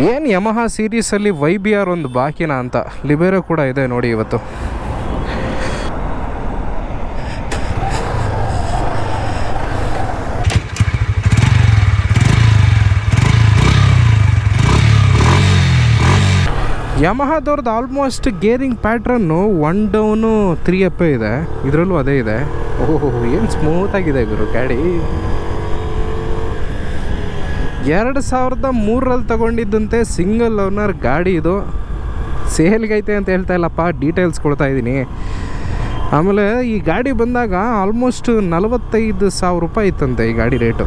ಏನು ಯಮಹ ಸೀರೀಸಲ್ಲಿ Y B R ಒಂದು ಬಾಕಿನ ಅಂತ? ಲಿಬೇರೋ ಕೂಡ ಇದೆ ನೋಡಿ ಇವತ್ತು. ಯಮಹದವ್ರದ್ದು almost gearing pattern one down three ಅಪ್ಪೇ ಇದೆ. ಇದರಲ್ಲೂ ಅದೇ ಇದೆ. ಓಹೋ, ಏನು ಸ್ಮೂತಾಗಿದೆ ಗುರು, ಗಾಡಿ. ಎರಡು ಸಾವಿರದ ಮೂರರಲ್ಲಿ ತಗೊಂಡಿದ್ದಂತೆ ಸಿಂಗಲ್ ಓನರ್ ಗಾಡಿ ಇದು. ಸೇಲ್ಗೈತೆ ಅಂತ ಹೇಳ್ತಾ ಇಲ್ಲಪ್ಪ, ಡೀಟೇಲ್ಸ್ ಕೊಡ್ತಾ ಇದ್ದೀನಿ. ಆಮೇಲೆ ಈ ಗಾಡಿ ಬಂದಾಗ ಆಲ್ಮೋಸ್ಟ್ ನಲವತ್ತೈದು ಸಾವಿರ ರೂಪಾಯಿ ಇತ್ತಂತೆ ಈ ಗಾಡಿ rate.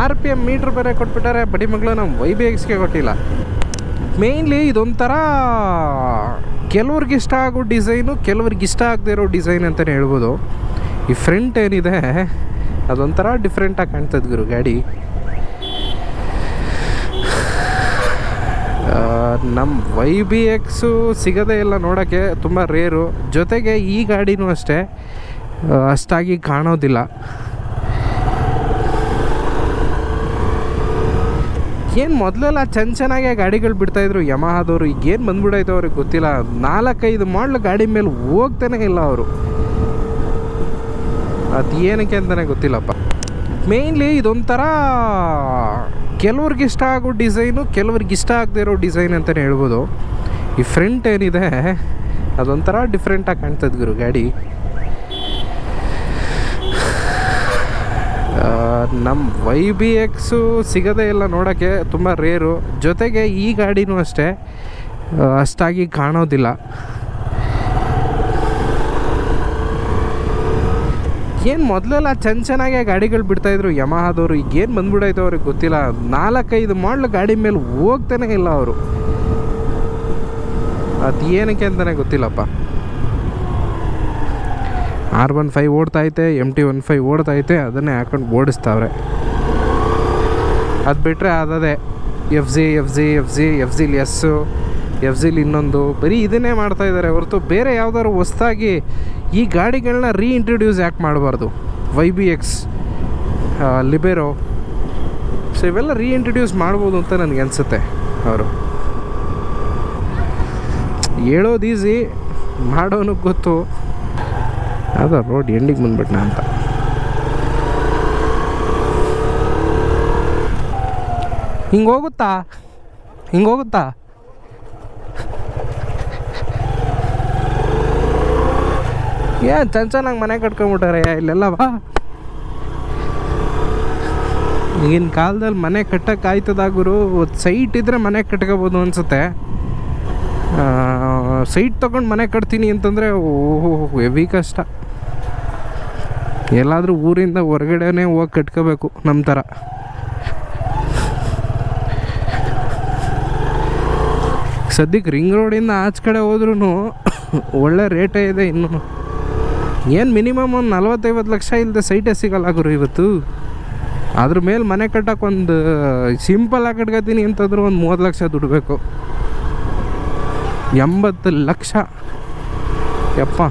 R P M meter ಬೇರೆ ಕೊಟ್ಬಿಟ್ಟಾರೆ, ಬಡಿ ಮಗಳು ನಮ್ಮ ವೈ ಕೊಟ್ಟಿಲ್ಲ. ಮೇಯ್ನ್ಲಿ ಇದೊಂಥರ ಕೆಲವ್ರಿಗೆ ಇಷ್ಟ ಆಗೋ ಡಿಸೈನು, ಕೆಲವ್ರಿಗೆ ಇಷ್ಟ ಆಗದೆ ಇರೋ ಡಿಸೈನ್ ಅಂತಲೇ ಹೇಳ್ಬೋದು. ಈ ಫ್ರಂಟ್ ಏನಿದೆ ಅದೊಂಥರ ಡಿಫ್ರೆಂಟಾಗಿ ಕಾಣ್ತದೆ ಗುರು, ಗಾಡಿ. ನಮ್ಮ ವೈ ಬಿ ಎಕ್ಸು ಸಿಗೋದೇ ಇಲ್ಲ ನೋಡೋಕ್ಕೆ, ತುಂಬ ರೇರು ಜೊತೆಗೆ ಈ ಗಾಡಿನೂ ಅಷ್ಟೇ ಅಷ್ಟಾಗಿ ಕಾಣೋದಿಲ್ಲ. ಏನು ಮೊದಲೆಲ್ಲ ಚೆನ್ನ ಚೆನ್ನಾಗೆ ಗಾಡಿಗಳು ಬಿಡ್ತಾಯಿದ್ರು ಯಮಹಾದವರು ಈಗ ಏನು ಬಂದ್ಬಿಡೈತೆ ಅವ್ರಿಗೆ ಗೊತ್ತಿಲ್ಲ. ನಾಲ್ಕೈದು ಮಾಡಲು ಗಾಡಿ ಮೇಲೆ ಹೋಗ್ತಾನೆ ಇಲ್ಲ ಅವರು. ಅದು ಏನಕ್ಕೆ ಅಂತಲೇ ಗೊತ್ತಿಲ್ಲಪ್ಪ. ಮೇಯ್ನ್ಲಿ ಇದೊಂಥರ ಕೆಲವ್ರಿಗೆ ಇಷ್ಟ ಆಗೋ ಡಿಸೈನು ಕೆಲವ್ರಿಗೆ ಇಷ್ಟ ಆಗದೆ ಇರೋ ಡಿಸೈನ್ ಅಂತಲೇ ಹೇಳ್ಬೋದು. ಈ ಫ್ರಂಟ್ ಏನಿದೆ, ಅದೊಂಥರ ಡಿಫ್ರೆಂಟಾಗಿ ಕಾಣ್ತದೆ ಗುರು ಗಾಡಿ. ನಮ್ಮ ವೈ ಬಿ ಎಕ್ಸು ಸಿಗೋದೇ ಇಲ್ಲ ನೋಡೋಕ್ಕೆ, ತುಂಬ ರೇರು ಜೊತೆಗೆ ಈ ಗಾಡಿನೂ ಅಷ್ಟೇ, ಅಷ್ಟಾಗಿ ಕಾಣೋದಿಲ್ಲ. ಏನು ಮೊದಲೆಲ್ಲ ಚೆನ್ನ ಚೆನ್ನಾಗೆ ಗಾಡಿಗಳು ಬಿಡ್ತಾಯಿದ್ರು ಯಮಹಾದವರು ಈಗೇನು ಬಂದ್ಬಿಡೈತೆ ಅವ್ರಿಗೆ ಗೊತ್ತಿಲ್ಲ. ನಾಲ್ಕೈದು ಮಾಡಲು ಗಾಡಿ ಮೇಲೆ ಹೋಗ್ತಾನೆ ಇಲ್ಲ ಅವರು. ಅದು ಏನಕ್ಕೆ ಅಂತಲೇ ಗೊತ್ತಿಲ್ಲಪ್ಪ. ಆರ್ ಒನ್ ಫೈವ್ ಓಡ್ತೈತೆ ಎಂ ಟಿ ಒನ್ ಫೈವ್ ಓಡ್ತೈತೆ ಅದನ್ನೇ ಹಾಕೊಂಡು ಓಡಿಸ್ತಾವ್ರೆ. ಅದು ಬಿಟ್ಟರೆ ಅದದೇ F Z F Z F Z, F ಜಿಲಿ S F ಜಿಲಿ ಇನ್ನೊಂದು ಬರೀ ಇದನ್ನೇ ಮಾಡ್ತಾ ಇದ್ದಾರೆ. ಹೊರತು ಬೇರೆ ಯಾವ್ದಾದ್ರು ಹೊಸ್ದಾಗಿ ಈ ಗಾಡಿಗಳನ್ನ ರೀಇಂಟ್ರೊಡ್ಯೂಸ್ ಯಾಕೆ ಮಾಡಬಾರ್ದು? Y B X Libero so ಇವೆಲ್ಲ ರೀಇಂಟ್ರೊಡ್ಯೂಸ್ ಮಾಡ್ಬೋದು ಅಂತ ನನಗೆ ಅನಿಸುತ್ತೆ ಅವರು. ಹೇಳೋದು ಈಸಿ ಮಾಡೋನಕ್ಕೆ ಗೊತ್ತು. ಅದ ರೋಡ್ ಎಂಡಿಗೆ ಬಂದ್ಬಿಟ್ನ ಅಂತ. ಹಿಂಗೆ ಹೋಗುತ್ತಾ? ಹಿಂಗೆ ಹೋಗುತ್ತಾ? ಏನ್ ಚೆನ್ನ ಚೆನ್ನಾಗಿ ಮನೆ ಕಟ್ಕೊಂಬಿಟ್ಟಾರೆ ಇಲ್ಲೆಲ್ಲ ಬಾ. ಈಗಿನ ಕಾಲದಲ್ಲಿ ಮನೆ ಕಟ್ಟಕ್ಕೆ ಆಯ್ತದ ಗುರು ಸೈಟ್ ಇದ್ರೆ ಮನೆ ಕಟ್ಕೋಬೋದು ಅನ್ಸುತ್ತೆ. ಸೈಟ್ ತೊಗೊಂಡು ಮನೆ ಕಟ್ತೀನಿ ಅಂತಂದರೆ, ಓಹೋ, ಹೆವಿ ಕಷ್ಟ. ಎಲ್ಲಾದರೂ ಊರಿಂದ ಹೊರಗಡೆನೇ ಹೋಗಿ ಕಟ್ಕೋಬೇಕು ನಮ್ಮ ಥರ ಸದ್ಯಕ್ಕೆ ರಿಂಗ್ ರೋಡಿಂದ ಆಚೆ ಕಡೆ ಹೋದ್ರೂ ಒಳ್ಳೆ ರೇಟೇ ಇದೆ ಇನ್ನೂ ಏನು ಮಿನಿಮಮ್ ಒಂದು ನಲ್ವತ್ತೈವತ್ತು ಲಕ್ಷ ಇಲ್ಲದೆ ಸೈಟೇ ಸಿಗಲ್ಲ ಗುರು ಇವತ್ತು. ಅದ್ರ ಮೇಲೆ ಮನೆ ಕಟ್ಟಕ್ಕೆ ಒಂದು, ಸಿಂಪಲ್ ಆಗಿ ಕಟ್ಕೋತೀನಿ ಅಂತಂದ್ರೆ ಒಂದು ಮೂವತ್ತು ಲಕ್ಷ ದುಡ್ಬೇಕು ಎಂಬತ್ತು ಲಕ್ಷ. ಯಪ್ಪ.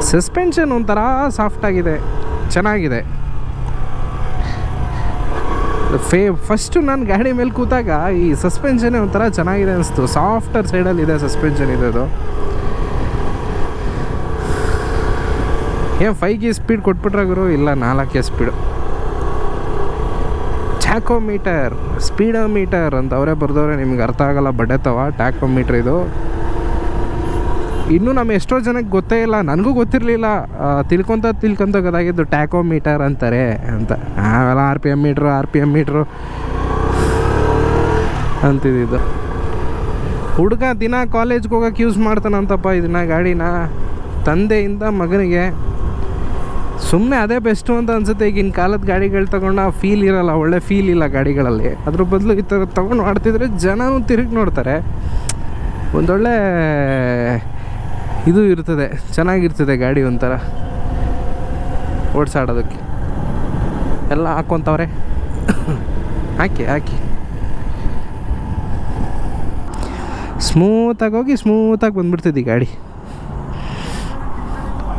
ಸಸ್ಪೆನ್ಷನ್ ಒಂಥರ ಸಾಫ್ಟ್ ಆಗಿದೆ. ಚೆನ್ನಾಗಿದೆ. ಫೇ ಫಸ್ಟು ನಾನು ಗಾಡಿ ಮೇಲೆ ಕೂತಾಗ ಈ ಸಸ್ಪೆನ್ಷನ್ನೇ ಒಂಥರ ಚೆನ್ನಾಗಿದೆ ಅನಿಸ್ತು. ಸಾಫ್ಟರ್ ಸೈಡಲ್ಲಿ ಇದೆ ಸಸ್ಪೆನ್ಷನ್ ಇದೆ ಅದು ಏನು ಫೈವ್ಗೆ ಸ್ಪೀಡ್ ಕೊಟ್ಬಿಟ್ರೆ ಗುರು? ಇಲ್ಲ, ನಾಲ್ಕೇ ಸ್ಪೀಡು ಟ್ಯಾಕೋಮೀಟರ್ ಸ್ಪೀಡೋಮೀಟರ್ ಅಂತ ಅವರೇ ಬರ್ದವ್ರೆ, ನಿಮ್ಗೆ ಅರ್ಥ ಆಗಲ್ಲ ಬಡ್ಡೆತವ ಟ್ಯಾಕೋಮೀಟರ್ ಇದು. ಇನ್ನೂ ನಮ್ಮ ಎಷ್ಟೋ ಜನಕ್ಕೆ ಗೊತ್ತೇ ಇಲ್ಲ, ನನಗೂ ಗೊತ್ತಿರಲಿಲ್ಲ. ತಿಳ್ಕೊತ ತಿಳ್ಕೊತ ಗೊತ್ತಾಗಿದ್ದು ಟ್ಯಾಕೋಮೀಟರ್ ಅಂತಾರೆ ಅಂತ. ಆಮೇಲೆ R P M meter R P M meter ಅಂತಿದ್ದು ಹುಡುಗ ದಿನ ಕಾಲೇಜ್ಗೆ ಹೋಗೋಕೆ ಯೂಸ್ ಮಾಡ್ತಾನಂತಪ್ಪ, ಇದನ್ನ ಗಾಡಿನ ತಂದೆಯಿಂದ ಮಗನಿಗೆ. ಸುಮ್ಮನೆ ಅದೇ ಬೆಸ್ಟು ಅಂತ ಅನ್ಸುತ್ತೆ, ಈಗಿನ ಕಾಲದ ಗಾಡಿಗಳು ತಗೊಂಡು ಫೀಲ್ ಇರಲ್ಲ, ಒಳ್ಳೆ ಫೀಲ್ ಇಲ್ಲ ಗಾಡಿಗಳಲ್ಲಿ. ಅದ್ರ ಬದಲು ಈ ಥರ ತೊಗೊಂಡು ಮಾಡ್ತಿದ್ರೆ ಜನನೂ ತಿರುಗಿ ನೋಡ್ತಾರೆ. ಒಂದೊಳ್ಳೆ ಇದು ಇರ್ತದೆ, ಚೆನ್ನಾಗಿರ್ತದೆ ಗಾಡಿ ಒಂಥರ. ಓಡಿಸಾಡೋದಕ್ಕೆ. ಎಲ್ಲ ಹಾಕ್ಕೊಂತವ್ರೆ ಹಾಕಿ ಹಾಕಿ. ಸ್ಮೂತಾಗಿ ಹೋಗಿ ಸ್ಮೂತಾಗಿ ಬಂದ್ಬಿಡ್ತಿದ್ದಿ ಗಾಡಿ.